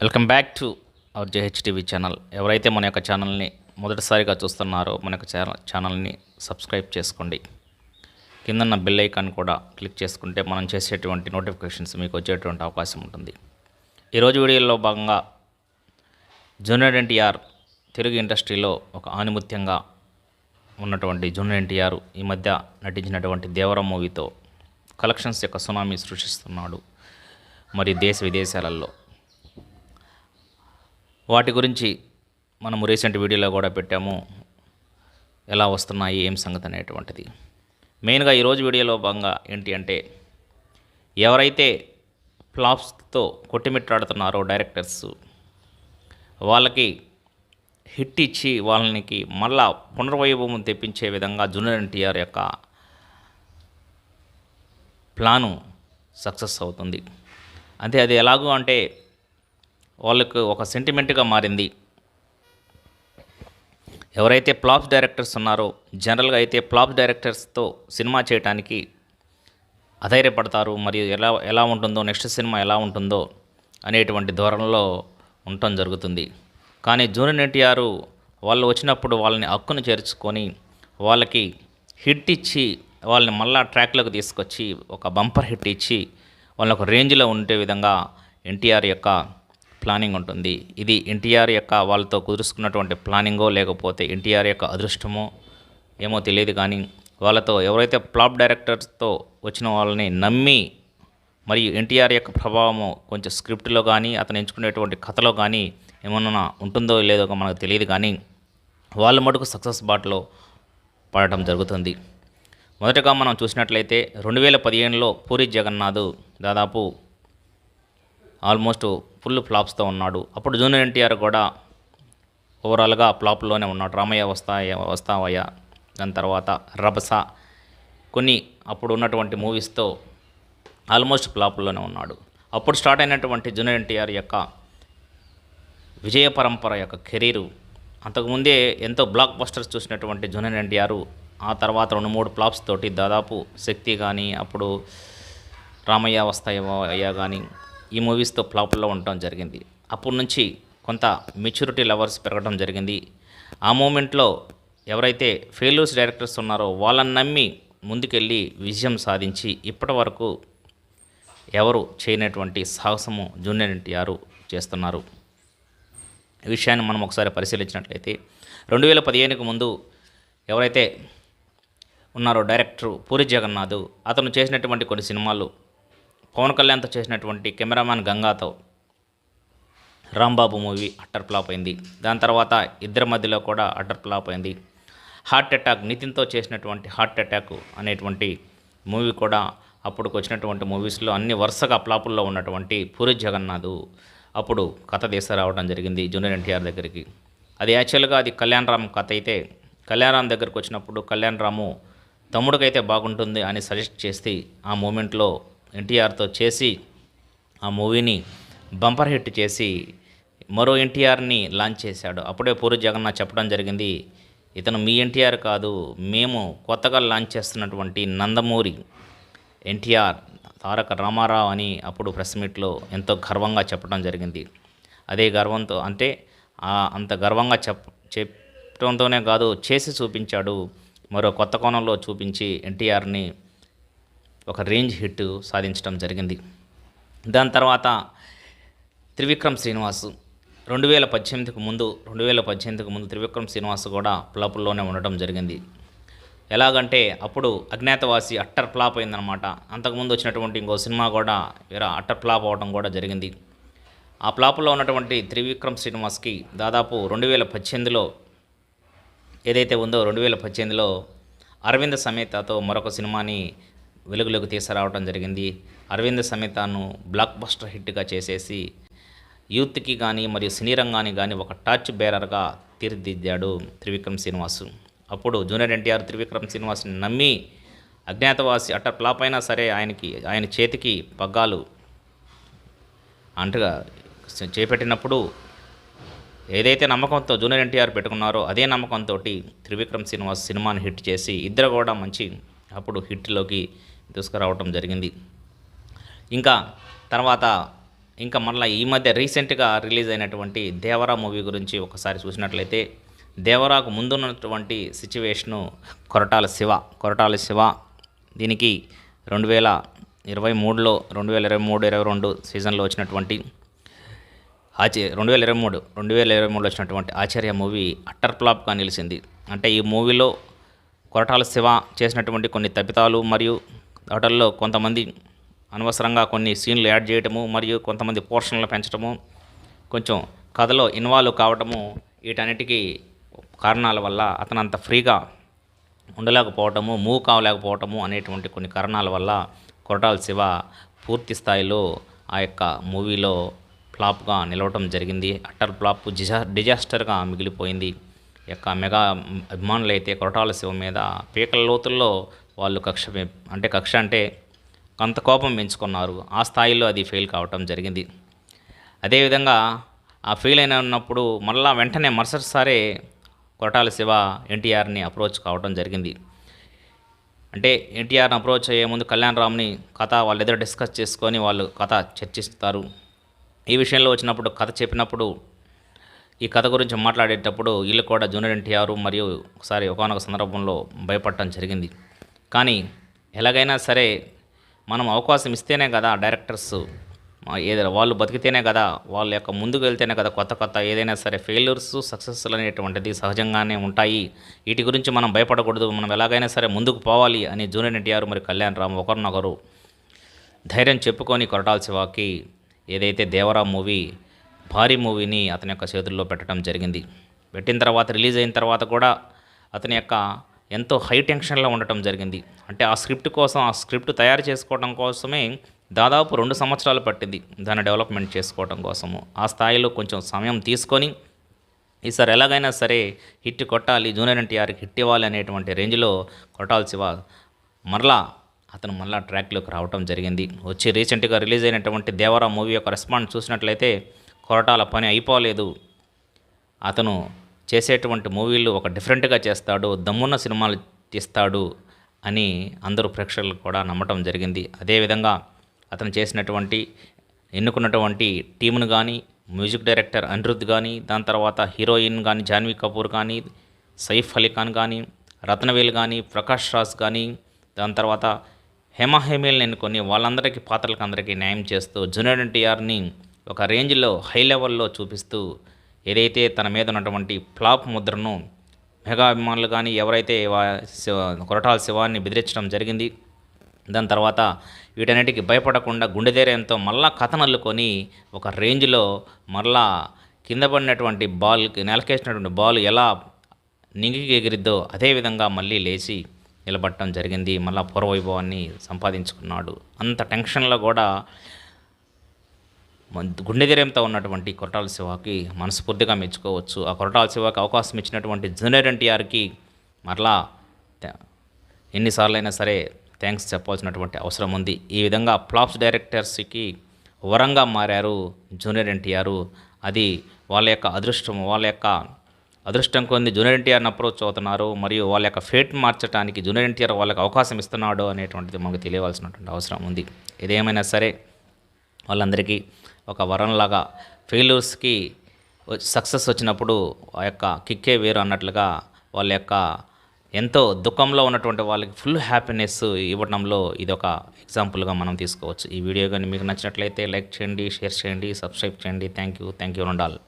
Welcome back to our JHTV channel. ఎవరైతే మన యొక్క ఛానల్ని మొదటిసారిగా చూస్తున్నారో మన యొక్క ఛానల్ ఛానల్ని సబ్స్క్రైబ్ చేసుకోండి. కిందన్న బెల్ ఐకాన్ కూడా క్లిక్ చేసుకుంటే మనం చేసేటువంటి నోటిఫికేషన్స్ మీకు వచ్చేటువంటి అవకాశం ఉంటుంది. ఈరోజు వీడియోలో భాగంగా జూనియర్ ఎన్టీఆర్ తెలుగు ఇండస్ట్రీలో ఒక ఆనిముత్యంగా ఉన్నటువంటి జూనియర్ ఎన్టీఆర్ ఈ మధ్య నటించినటువంటి దేవరం మూవీతో కలెక్షన్స్ యొక్క సునామీ సృష్టిస్తున్నాడు. మరి దేశ విదేశాలలో వాటి గురించి మనము రీసెంట్ వీడియోలో కూడా పెట్టాము. ఎలా వస్తున్నాయి ఏం సంగతి అనేటువంటిది. మెయిన్గా ఈరోజు వీడియోలో భాగంగా ఏంటి అంటే ఎవరైతే ఫ్లాప్స్తో కొట్టిమిట్టాడుతున్నారో డైరెక్టర్స్ వాళ్ళకి హిట్ ఇచ్చి వాళ్ళకి మళ్ళా పునర్వైభవం తెప్పించే విధంగా జూనియర్ ఎన్టీఆర్ యొక్క ప్లాను సక్సెస్ అవుతుంది. అంతే అది ఎలాగూ అంటే వాళ్ళకు ఒక సెంటిమెంట్గా మారింది. ఎవరైతే ఫ్లాప్ డైరెక్టర్స్ ఉన్నారో జనరల్గా అయితే ఫ్లాప్ డైరెక్టర్స్తో సినిమా చేయడానికి అధైర్యపడతారు. మరియు ఎలా ఎలా ఉంటుందో నెక్స్ట్ సినిమా ఎలా ఉంటుందో అనేటువంటి ధోరణిలో ఉండటం జరుగుతుంది. కానీ జూనియర్ ఎన్టీఆర్ వాళ్ళు వచ్చినప్పుడు వాళ్ళని హక్కును చేర్చుకొని వాళ్ళకి హిట్ ఇచ్చి వాళ్ళని మళ్ళా ట్రాక్లోకి తీసుకొచ్చి ఒక బంపర్ హిట్ ఇచ్చి వాళ్ళని ఒక రేంజ్లో ఉండే విధంగా ఎన్టీఆర్ యొక్క ప్లానింగ్ ఉంటుంది. ఇది ఎన్టీఆర్ యొక్క వాళ్ళతో కుదుర్చుకున్నటువంటి ప్లానింగో లేకపోతే ఎన్టీఆర్ యొక్క అదృష్టమో ఏమో తెలియదు కానీ వాళ్ళతో ఎవరైతే ఫ్లాప్ డైరెక్టర్స్తో వచ్చిన వాళ్ళని నమ్మి మరియు ఎన్టీఆర్ యొక్క ప్రభావము కొంచెం స్క్రిప్ట్లో కానీ అతను ఎంచుకునేటువంటి కథలో కానీ ఏమన్నా ఉంటుందో లేదో మనకు తెలియదు కానీ వాళ్ళ మటుకు సక్సెస్ బాటలో పడటం జరుగుతుంది. మొదటగా మనం చూసినట్లయితే రెండు వేల పదిహేనులో పూరి జగన్నాథ్ దాదాపు ఆల్మోస్ట్ ఫుల్ ఫ్లాప్స్తో ఉన్నాడు. అప్పుడు జూనియర్ ఎన్టీఆర్ కూడా ఓవరాల్గా ఫ్లాప్లోనే ఉన్నాడు. రామయ్య వస్తాయ వస్తావయ్య దాని తర్వాత రభస కొన్ని అప్పుడు ఉన్నటువంటి మూవీస్తో ఆల్మోస్ట్ ఫ్లాప్లోనే ఉన్నాడు. అప్పుడు స్టార్ట్ అయినటువంటి జూనియర్ ఎన్టీఆర్ యొక్క విజయ పరంపర యొక్క కెరీరు అంతకుముందే ఎంతో బ్లాక్ బస్టర్స్ చూసినటువంటి జూనియర్ ఎన్టీఆర్ ఆ తర్వాత రెండు మూడు ఫ్లాప్స్ తోటి దాదాపు శక్తి కానీ అప్పుడు రామయ్య వస్తాయో కానీ ఈ మూవీస్తో ఫ్లాప్లో ఉండటం జరిగింది. అప్పటి నుంచి కొంత మెచ్యూరిటీ లవర్స్ పెరగడం జరిగింది. ఆ మూమెంట్లో ఎవరైతే ఫెయిల్యూర్స్ డైరెక్టర్స్ ఉన్నారో వాళ్ళని నమ్మి ముందుకెళ్ళి విజయం సాధించి ఇప్పటి వరకు ఎవరు చేయనటువంటి సాహసము జూనియర్ ఎన్టీఆర్ చేస్తున్నారు. ఈ విషయాన్ని మనం ఒకసారి పరిశీలించినట్లయితే రెండు వేల పదిహేనుకు ముందు ఎవరైతే ఉన్నారో డైరెక్టర్ పూరి జగన్నాథ్ అతను చేసినటువంటి కొన్ని సినిమాలు పవన్ కళ్యాణ్తో చేసినటువంటి కెమెరామ్యాన్ గంగాతో రాంబాబు మూవీ అట్టర్ ఫ్లాప్ అయింది. దాని తర్వాత ఇద్దరి మధ్యలో కూడా అట్టర్ ఫ్లాప్ అయింది. హార్ట్ అటాక్ నితిన్తో చేసినటువంటి హార్ట్ అటాక్ అనేటువంటి మూవీ కూడా అప్పుడుకు వచ్చినటువంటి మూవీస్లో అన్ని వరుసగా ఫ్లాపుల్లో ఉన్నటువంటి పూరి జగన్నాథ్ అప్పుడు కథ తీసుకురావడం జరిగింది జూనియర్ ఎన్టీఆర్ దగ్గరికి. అది యాక్చువల్గా అది కళ్యాణ్ రామ్ కథ అయితే కళ్యాణ్ రామ్ దగ్గరకు వచ్చినప్పుడు కళ్యాణ్ రాము తమ్ముడికైతే బాగుంటుంది అని సజెస్ట్ చేసి ఆ మూమెంట్లో ఎన్టీఆర్తో చేసి ఆ మూవీని బంపర్ హిట్ చేసి మరో ఎన్టీఆర్ని లాంచ్ చేశాడు. అప్పుడే పూరి జగన్నాథ్ చెప్పడం జరిగింది ఇతను మీ ఎన్టీఆర్ కాదు మేము కొత్తగా లాంచ్ చేస్తున్నటువంటి నందమూరి ఎన్టీఆర్ తారక రామారావు అని అప్పుడు ప్రెస్ మీట్లో ఎంతో గర్వంగా చెప్పడం జరిగింది. అదే గర్వంతో అంటే అంత గర్వంగా చెప్ చెప్పడంతోనే కాదు చేసి చూపించాడు మరో కొత్త కోణంలో చూపించి ఎన్టీఆర్ని ఒక రేంజ్ హిట్ సాధించడం జరిగింది. దాని తర్వాత త్రివిక్రమ్ శ్రీనివాస్ రెండు వేల పద్దెనిమిదికి ముందు రెండు వేల పద్దెనిమిదికి ముందు త్రివిక్రమ్ శ్రీనివాస్ కూడా ఫ్లాపుల్లోనే ఉండటం జరిగింది. ఎలాగంటే అప్పుడు అజ్ఞాతవాసి అట్టర్ ఫ్లాప్ అయిందనమాట. అంతకుముందు వచ్చినటువంటి ఇంకో సినిమా కూడా వేరే అట్టర్ ఫ్లాప్ అవ్వడం కూడా జరిగింది. ఆ ఫ్లాప్లో ఉన్నటువంటి త్రివిక్రమ్ శ్రీనివాస్కి దాదాపు రెండు వేల పద్దెనిమిదిలో ఏదైతే ఉందో రెండు వేల పద్దెనిమిదిలో అరవింద్ సమేతతో మరొక సినిమాని వెలుగులోకి తీసుకురావడం జరిగింది. అరవింద్ సమేతను బ్లాక్ బస్టర్ హిట్గా చేసేసి యూత్కి కానీ మరియు సినీ రంగానికి కానీ ఒక టార్చ్ బేరర్గా తీర్చిదిద్దాడు త్రివిక్రమ్ శ్రీనివాస్. అప్పుడు జూనియర్ ఎన్టీఆర్ త్రివిక్రమ్ శ్రీనివాస్ని నమ్మి అజ్ఞాతవాసి అట్ట ఫ్లాప్ అయినా సరే ఆయనకి ఆయన చేతికి పగ్గాలు అంటగా చేపెట్టినప్పుడు ఏదైతే నమ్మకంతో జూనియర్ ఎన్టీఆర్ పెట్టుకున్నారో అదే నమ్మకంతో త్రివిక్రమ్ శ్రీనివాస్ సినిమాని హిట్ చేసి ఇద్దరు కూడా మంచి అప్పుడు హిట్లోకి తీసుకురావటం జరిగింది. ఇంకా తర్వాత ఇంకా మళ్ళీ ఈ మధ్య రీసెంట్గా రిలీజ్ అయినటువంటి దేవరా మూవీ గురించి ఒకసారి చూసినట్లయితే దేవరాకు ముందున్నటువంటి సిచ్యువేషను కొరటాల శివ కొరటాల శివ దీనికి రెండు వేల ఇరవై మూడులో రెండు వేల ఇరవై మూడు ఇరవై రెండు సీజన్లో వచ్చినటువంటి ఆచే రెండు వేల ఇరవై మూడు రెండు వేల ఇరవై మూడులో వచ్చినటువంటి ఆచార్య మూవీ అట్టర్ ఫ్లాప్గా నిలిచింది. అంటే ఈ మూవీలో కొరటాల శివ చేసినటువంటి కొన్ని తప్పితాలు మరియు వాటిల్లో కొంతమంది అనవసరంగా కొన్ని సీన్లు యాడ్ చేయటము మరియు కొంతమంది పోర్షన్లు పెంచడము కొంచెం కథలో ఇన్వాల్వ్ కావటము వీటన్నిటికీ కారణాల వల్ల అతను అంత ఫ్రీగా ఉండలేకపోవటము మూవ్ కావలేకపోవటము అనేటువంటి కొన్ని కారణాల వల్ల కొరటాల శివ పూర్తి స్థాయిలో ఆ యొక్క మూవీలో ఫ్లాప్గా నిలవటం జరిగింది. అట్టర్ ఫ్లాప్ డిజా డిజాస్టర్గా మిగిలిపోయింది. యొక్క మెగా అభిమానులు అయితే కొరటాల శివ మీద పీకల లోతుల్లో వాళ్ళు కక్ష అంటే కక్ష అంటే కొంత కోపం పెంచుకున్నారు. ఆ స్థాయిలో అది ఫెయిల్ కావటం జరిగింది. అదేవిధంగా ఆ ఫెయిల్ అయిన ఉన్నప్పుడు మళ్ళా వెంటనే మరుసటిసారే కొరటాల శివ ఎన్టీఆర్ని అప్రోచ్ కావడం జరిగింది. అంటే ఎన్టీఆర్ని అప్రోచ్ అయ్యే ముందు కళ్యాణ్ రామ్ని కథ వాళ్ళిద్దరు డిస్కస్ చేసుకొని వాళ్ళు కథ చర్చిస్తారు. ఈ విషయంలో వచ్చినప్పుడు కథ చెప్పినప్పుడు ఈ కథ గురించి మాట్లాడేటప్పుడు వీళ్ళు కూడా జూనియర్ ఎన్టీఆర్ మరియు ఒకసారి ఒకనొక సందర్భంలో భయపడటం జరిగింది. కానీ ఎలాగైనా సరే మనం అవకాశం ఇస్తేనే కదా డైరెక్టర్స్ ఏదైనా వాళ్ళు బతికితేనే కదా వాళ్ళ యొక్క ముందుకు వెళ్తేనే కదా కొత్త కొత్త ఏదైనా సరే ఫెయిల్యూర్స్ సక్సెస్లు అనేటువంటిది సహజంగానే ఉంటాయి. వీటి గురించి మనం భయపడకూడదు. మనం ఎలాగైనా సరే ముందుకు పోవాలి అని జూనియర్ ఎన్టీఆర్ మరి కళ్యాణ్ రామ్ ఒకరినొకరు ధైర్యం చెప్పుకొని కొరటాల వాకి ఏదైతే దేవరా మూవీ భారీ మూవీని అతని యొక్క చేతుల్లో పెట్టడం జరిగింది. పెట్టిన తర్వాత రిలీజ్ అయిన తర్వాత కూడా అతని యొక్క ఎంతో హై టెన్షన్లో ఉండటం జరిగింది. అంటే ఆ స్క్రిప్ట్ కోసం ఆ స్క్రిప్ట్ తయారు చేసుకోవడం కోసమే దాదాపు రెండు సంవత్సరాలు పట్టింది దాన్ని డెవలప్మెంట్ చేసుకోవడం కోసము. ఆ స్థాయిలో కొంచెం సమయం తీసుకొని ఈసారి ఎలాగైనా సరే హిట్ కొట్టాలి జూనియర్ ఎన్టీఆర్కి హిట్ ఇవ్వాలి అనేటువంటి రేంజ్లో కొట్టాల్సి శివ మరలా అతను మళ్ళా ట్రాక్లోకి రావటం జరిగింది. వచ్చి రీసెంట్గా రిలీజ్ అయినటువంటి దేవరా మూవీ యొక్క రెస్పాన్స్ చూసినట్లయితే కొరటాల పని అయిపోలేదు. అతను చేసేటువంటి మూవీలు ఒక డిఫరెంట్గా చేస్తాడు దమ్మున్న సినిమాలు తీస్తాడు అని అందరూ ప్రేక్షకులు కూడా నమ్మటం జరిగింది. అదేవిధంగా అతను చేసినటువంటి ఎన్నుకున్నటువంటి టీమును కానీ మ్యూజిక్ డైరెక్టర్ అనిరుద్ధ్ కానీ దాని తర్వాత హీరోయిన్ కానీ జాన్వీ కపూర్ కానీ సైఫ్ అలీ ఖాన్ కానీ రత్నవేల్ కానీ ప్రకాష్ రాజ్ కానీ దాని తర్వాత హేమా హేమేల్ని ఎన్నుకొని వాళ్ళందరికీ పాత్రలకు అందరికీ న్యాయం చేస్తూ జూనియర్ ఎన్టీఆర్ని ఒక రేంజ్లో హై లెవెల్లో చూపిస్తూ ఏదైతే తన మీద ఉన్నటువంటి ఫ్లాప్ ముద్రను మెగా అభిమానులు కానీ ఎవరైతే వా- శివ- కొరటాల శివాన్ని బెదిరించడం జరిగింది దాని తర్వాత వీటన్నిటికి భయపడకుండా గుండె ధైర్యంతో మళ్ళా కథనల్లుకొని ఒక రేంజ్లో మళ్ళా కింద పడినటువంటి బాల్కి నెలకేసినటువంటి బాల్ ఎలా నింగికి ఎగిరిద్దో అదేవిధంగా మళ్ళీ లేచి నిలబడటం జరిగింది. మళ్ళా పూర్వవైభవాన్ని సంపాదించుకున్నాడు. అంత టెన్షన్లో కూడా గుండె ధైర్యంతో ఉన్నటువంటి కొరటాల శివకి మనస్ఫూర్తిగా మెచ్చుకోవచ్చు. ఆ కొరటాల శివకి అవకాశం ఇచ్చినటువంటి జూనియర్ ఎన్టీఆర్కి మరలా ఎన్నిసార్లు అయినా సరే థ్యాంక్స్ చెప్పాల్సినటువంటి అవసరం ఉంది. ఈ విధంగా ఫ్లాప్స్ డైరెక్టర్స్కి వరంగా మారారు జూనియర్ ఎన్టీఆర్. అది వాళ్ళ యొక్క అదృష్టం వాళ్ళ యొక్క అదృష్టం కొంది జూనియర్ ఎన్టీఆర్ని అప్రోచ్ అవుతున్నారు మరియు వాళ్ళ యొక్క ఫేట్ మార్చడానికి జూనియర్ ఎన్టీఆర్ వాళ్ళకి అవకాశం ఇస్తున్నాడు అనేటువంటిది మనకు తెలియవలసినటువంటి అవసరం ఉంది. ఏదేమైనా సరే వాళ్ళందరికీ ఒక వరంలాగా ఫెయిల్యూర్స్కి సక్సెస్ వచ్చినప్పుడు ఆ యొక్క కిక్కే వేరు అన్నట్లుగా వాళ్ళ యొక్క ఎంతో దుఃఖంలో ఉన్నటువంటి వాళ్ళకి ఫుల్ హ్యాపీనెస్ ఇవ్వడంలో ఇది ఒక ఎగ్జాంపుల్గా మనం తీసుకోవచ్చు. ఈ వీడియో కానీ మీకు నచ్చినట్లయితే లైక్ చేయండి షేర్ చేయండి సబ్స్క్రైబ్ చేయండి. Thank you thank you all.